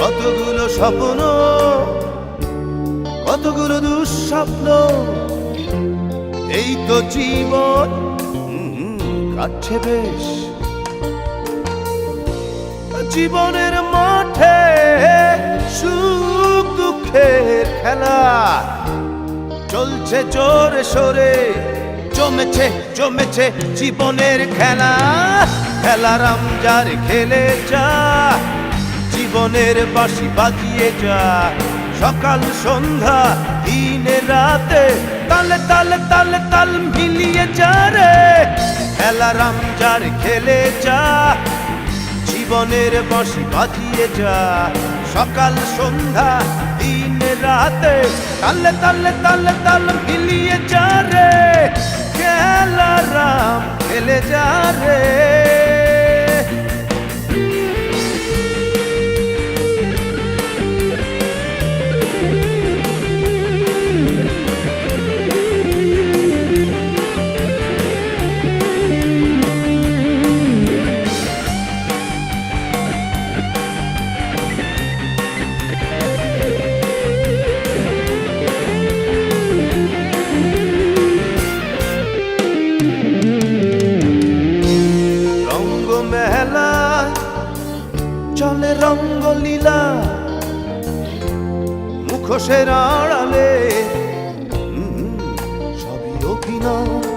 কতগুলো স্বপ্ন কতগুলো দুঃস্বপ্ন এই তো জীবন কাটছে বেশ। জীবনের মাঠে সুখ দুঃখের খেলা। চলছে জোরে সোরে, জমেছে জমেছে জীবনের খেলা। খেলার আমজার খেলে যা, জীবনের বাঁশি বাজিয়ে যা। সকাল, সন্ধ্যা, দিনে, রাতে তালে তালে তালে, তাল মিলিয়ে যা রে। খেলার আমজার খেলে যা জীবনের বসি বাজিয়ে যা। সকাল, সন্ধ্যা, দিন, রাতে, তালে তালে তালে, তাল মিলিয়ে যা রে। খেলা রাম খেলে যা রে। রঙ্গলীলা মুখোশের আড়ালে। সবই অভিনয়।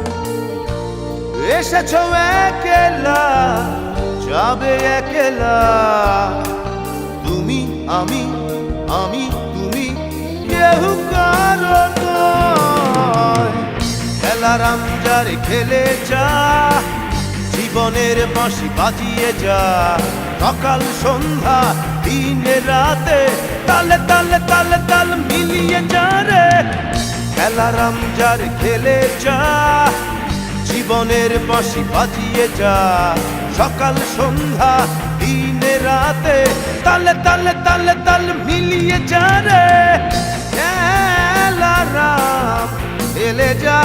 এসেছ একেলা, যাবে একেলা। তুমি, আমি আমি, তুমি কেউ কারও নয়। খেলার আমজার খেলে যা, জীবনের বাঁশি বাজিয়ে যা। সকাল, সন্ধ্যা, দিনে, রাতে, তালে তালে তালে, তাল মিলিয়ে যা রে খেলার আমজার খেলে যা, জীবনের বাঁশি বাজিয়ে যা। সকাল, সন্ধ্যা, দিনে, রাতে, তালে তালে তালে, তাল মিলিয়ে যা রে খেলারাম এলে যা।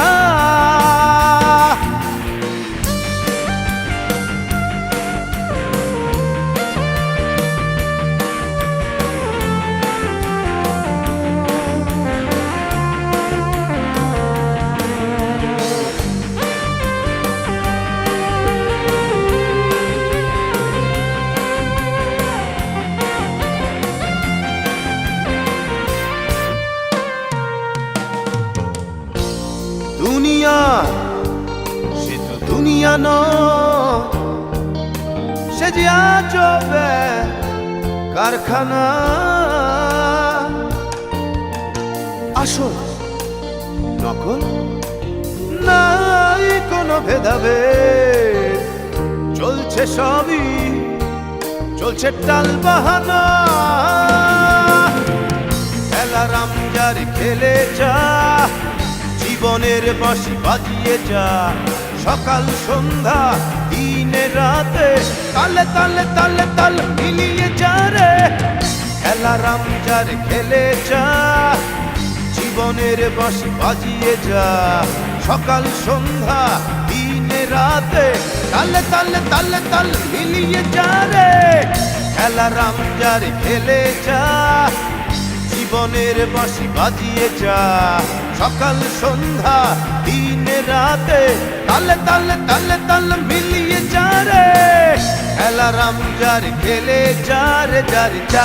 দুনিয়া নয় সে যে কারখানা। আসল নকল নাই কোনো ভেদাভেদ। চলছে সবই, চলছে টাল বাহানা। খেলার আমজার খেলে যা, জীবনের বাঁশি বাজিয়ে যা। সকাল, সন্ধ্যা, দিনে, রাতে, তালে তালে তালে, তাল মিলিয়ে যা রে খেলার আমজার খেলে যা, জীবনের বাঁশি বাজিয়ে যা। সকাল, সন্ধ্যা, দিনে, রাতে, তালে তালে তালে, তাল মিলিয়ে যা রে খেলার আমজার খেলে যা, জীবনের বাঁশি বাজিয়ে যা। সকাল, সন্ধ্যা দিনে রাতে তালে তালে তালে তাল মিলিয়ে যা রে। খেলার আমজার খেলে যা রে যার যা